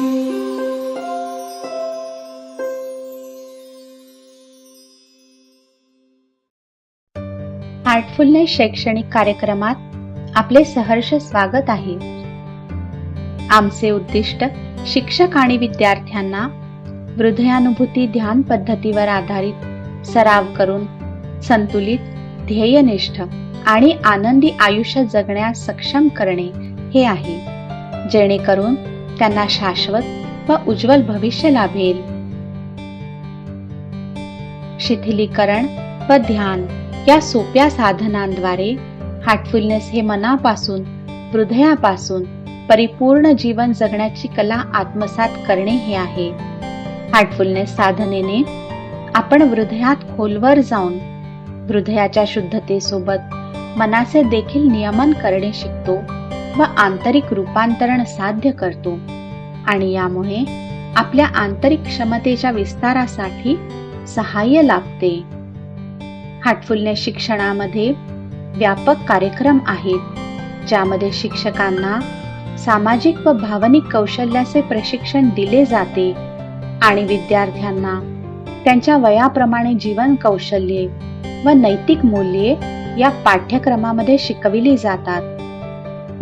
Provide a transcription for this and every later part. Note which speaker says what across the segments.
Speaker 1: आर्टफुलनेस शैक्षणिक कार्यक्रमात आपले सहर्ष स्वागत आहे. आमचे उद्दिष्ट शिक्षक आणि विद्यार्थ्यांना हृदयानुभूती ध्यान पद्धतीवर आधारित सराव करून संतुलित ध्येयनिष्ठ आणि आनंदी आयुष्य जगण्यास सक्षम करणे हे आहे. जेणेकरून त्यांना शाश्वत व उज्ज्वल भविष्य लाभेल. शिथिलीकरण व ध्यान या सोप्या साधनांद्वारे हार्टफुलनेस हे मनापासून हृदयापासून परिपूर्ण जीवन जगण्याची कला आत्मसात करणे हे आहे. हार्टफुलनेस साधनेने आपण हृदयात खोलवर जाऊन हृदयाच्या शुद्धतेसोबत मनाचे देखील नियमन करणे शिकतो. व आंतरिक रूपांतरण साध्य करतो. आणि यामुळे आपल्या आंतरिक क्षमतेच्या विस्तारासाठी सहाय्य लाभते. हार्टफुलनेस शिक्षणामध्ये व्यापक कार्यक्रम आहेत ज्यामध्ये शिक्षकांना सामाजिक व भावनिक कौशल्याचे प्रशिक्षण दिले जाते आणि विद्यार्थ्यांना त्यांच्या वयाप्रमाणे जीवन कौशल्ये व नैतिक मूल्ये या पाठ्यक्रमामध्ये शिकविली जातात.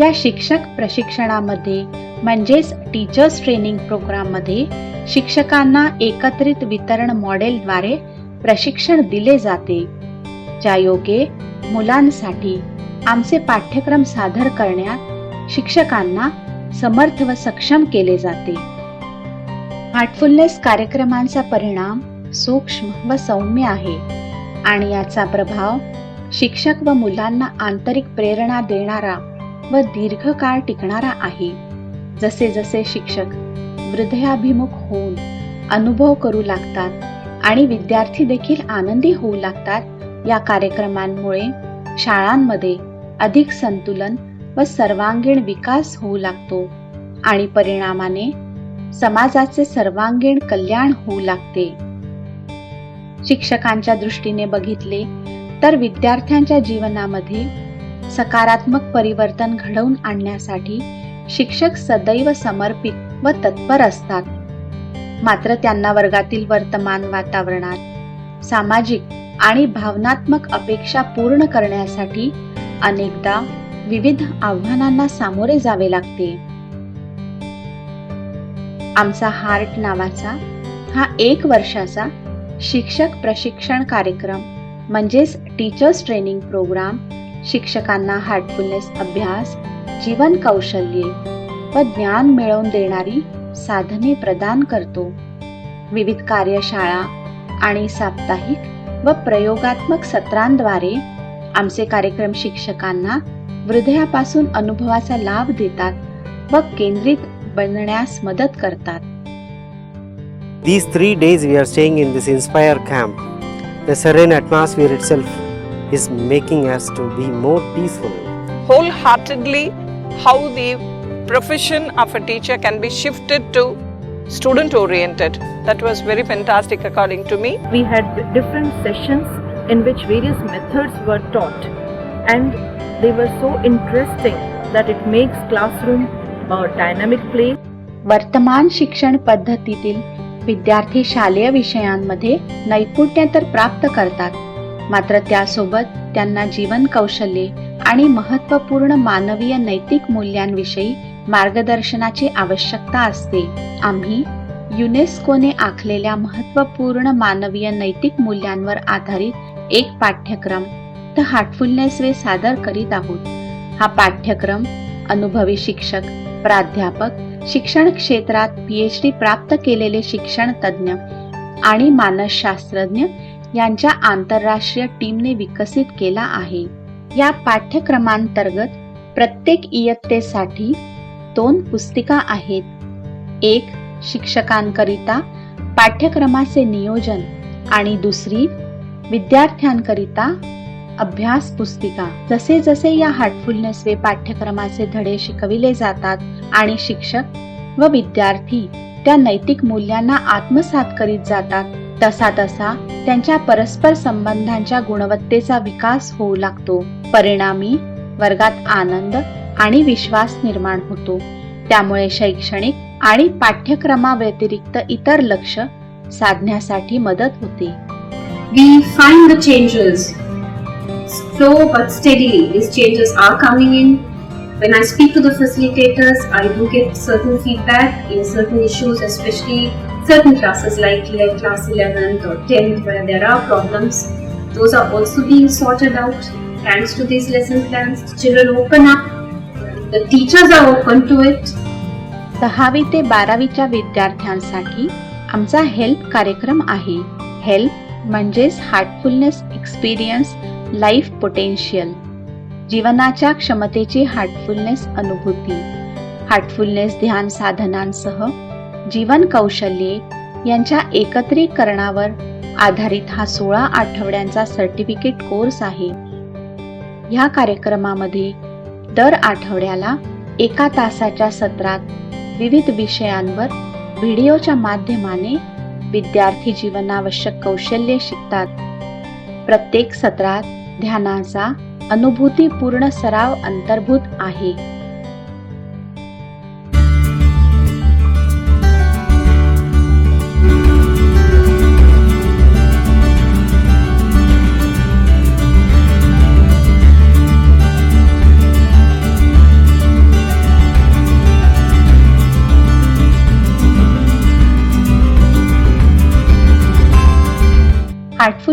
Speaker 1: या शिक्षक प्रशिक्षणामध्ये म्हणजेच टीचर्स ट्रेनिंग प्रोग्राममध्ये शिक्षकांना एकत्रित वितरण मॉडेलद्वारे प्रशिक्षण दिले जाते. ज्यायोगे मुलांसाठी आमचे पाठ्यक्रम सादर करण्यात शिक्षकांना समर्थ व सक्षम केले जाते. हार्टफुलनेस कार्यक्रमांचा परिणाम सूक्ष्म व सौम्य आहे आणि याचा प्रभाव शिक्षक व मुलांना आंतरिक प्रेरणा देणारा व दीर्घकाळ टिकणारा आहे. जसे जसे शिक्षक हृदयाभिमुख होऊन अनुभव करू लागतात आणि विद्यार्थी देखील आनंदी होऊ लागतात या कार्यक्रमांमुळे शाळांमध्ये अधिक संतुलन व सर्वांगीण विकास होऊ लागतो आणि परिणामाने समाजाचे सर्वांगीण कल्याण होऊ लागते. शिक्षकांच्या दृष्टीने बघितले तर विद्यार्थ्यांच्या जीवनामध्ये सकारात्मक परिवर्तन घडवून आणण्यासाठी शिक्षक सदैव समर्पित व तत्पर असतात. मात्र त्यांना वर्गातील वर्तमान वातावरणात सामाजिक आणि भावनात्मक अपेक्षा पूर्ण करण्यासाठी अनेकदा विविध आव्हानांना सामोरे जावे लागते. आमचा हार्ट नावाचा हा एक वर्षाचा शिक्षक प्रशिक्षण कार्यक्रम म्हणजेच टीचर्स ट्रेनिंग प्रोग्राम शिक्षकांना हार्टफुलनेस अभ्यास जीवन कौशल्ये व ज्ञान मिळवून देणारी साधने प्रदान करतो विविध कार्यशाळा आणि साप्ताहिक व प्रयोगात्मक सत्रांद्वारे आमचे कार्यक्रम शिक्षकांना हृदयापासून अनुभवाचा लाभ देतात व केंद्रित बनण्यास मदत करतात
Speaker 2: These three days we are staying in this Inspire camp. The serene atmosphere itself is making us to be more peaceful.
Speaker 3: wholeheartedly how the profession of a teacher can be shifted to student oriented. That was very fantastic according to me.
Speaker 4: we had different sessions in which various methods were taught and they were so interesting that it makes classroom a dynamic place
Speaker 1: वर्तमान शिक्षण पद्धतीतील विद्यार्थी शालेय विषयांमध्ये नैपुण्य तर प्राप्त करतात मात्र त्यासोबत त्यांना जीवन कौशल्ये आणि महत्त्वपूर्ण मानवीय नैतिक मूल्यांविषयी मार्गदर्शनाची आवश्यकता असते. आम्ही युनेस्कोने आखलेल्या महत्त्वपूर्ण मानवीय नैतिक मूल्यांवर आधारित एक पाठ्यक्रम द हार्टफुलनेस वे सादर करीत आहोत. हा पाठ्यक्रम अनुभवी शिक्षक प्राध्यापक शिक्षण क्षेत्रात पीएच डी प्राप्त केलेले शिक्षण तज्ज्ञ आणि मानसशास्त्रज्ञ यांच्या आंतरराष्ट्रीय टीमने विकसित केला आहे. या पाठ्यक्रमांतर्गत प्रत्येक इयत्तेसाठी दोन पुस्तिका आहेत. एक शिक्षकांकरिता पाठ्यक्रमाचे नियोजन आणि दुसरी विद्यार्थ्यांकरिता अभ्यास पुस्तिका. जसे जसे या हार्टफुलनेस वे पाठ्यक्रमाचे धडे शिकविले जातात आणि शिक्षक व विद्यार्थी त्या नैतिक मूल्यांना आत्मसात करीत जातात तसा तसा त्यांच्या परस्पर संबंधांच्या गुणवत्तेचा विकास होऊ लागतो परिणामी वर्गात आनंद आणि विश्वास निर्माण होतो त्यामुळे शैक्षणिक आणि पाठ्यक्रमाव्यतिरिक्त इतर लक्ष साधण्यासाठी मदत होते
Speaker 5: we find the changes slow but steadily these changes are coming in when i speak to the facilitators i do get certain feedback in certain issues especially certain classes like like class 11th or 10th where there are problems those are also being sorted out thanks to these lesson plans the children open up the teachers are open to it
Speaker 1: दहावी ते बारावीच्या विद्यार्थ्यांसाठी आमचा help कार्यक्रम आहे help म्हणजेच Heartfulness experience life potential जीवनाच्या क्षमतेची हार्टफुलनेस अनुभूती हार्टफुलनेस ध्यान साधनांसह जीवन कौशल्ये यांच्या एकत्रीकरणावर आधारित हा सोळा आठवड्यांचा सर्टिफिकेट कोर्स आहे. ह्या कार्यक्रमामध्ये दर आठवड्याला एका तासाच्या सत्रात विविध विषयांवर व्हिडिओच्या माध्यमाने विद्यार्थी जीवनावश्यक कौशल्ये शिकतात. प्रत्येक सत्रात ध्यानाचा अनुभूतीपूर्ण सराव अंतर्भूत आहे.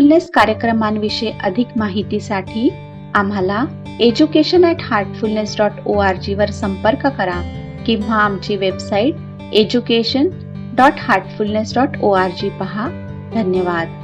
Speaker 1: हार्टफुलनेस कार्यक्रमांविषयी अधिक माहितीसाठी आम्हाला education at heartfulness dot O R जीवर संपर्क करा किंवा आमची website education dot heartfulness dot O R G पहा. धन्यवाद.